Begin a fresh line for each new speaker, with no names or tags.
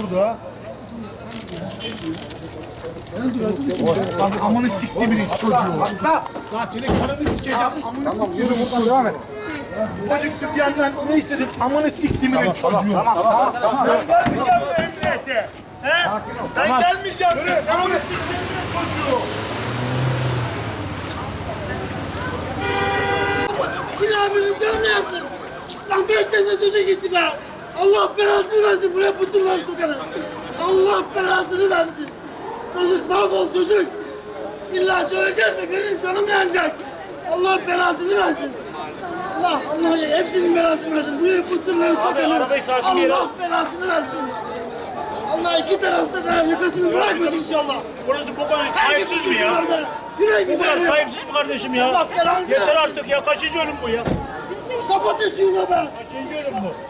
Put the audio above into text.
Burada. Lan amanı siktimin çocuğu. Lan senin karını sikeceğim. Amanı siktimin
Buradan devam et.
Ufacık sütyenler ne istedim? Amanı siktimin çocuğu. Tamam, tamam, Ben gelmeyeceğim bu emniyete. He? Ben gelmeyeceğim. Amanı siktimin çocuğu.
Yine abinin canını yansın. Lan beş sene sözü gitti be. Allah belasını versin. Buraya pıtırlar sokarım. Allah belasını versin. Çocuk mahvol çocuk. İlla söyleyeceğiz mi? Benim canım yanacak. Allah belasını versin. Allah Allah hepsinin belasını versin. Buraya
sakin yere
Allah belasını versin. Allah iki tarafta da yakasını bırakmasın inşallah.
Burası bu kadar sahipsiz mi ya?
Yüreğim
Bu kadar
ya.
sahipsiz mi kardeşim ya?
Allah belanı
Yeter artık ya. Kaçıncı ölüm bu ya?
Kapatın şunu be.
Kaçıncı ölüm bu?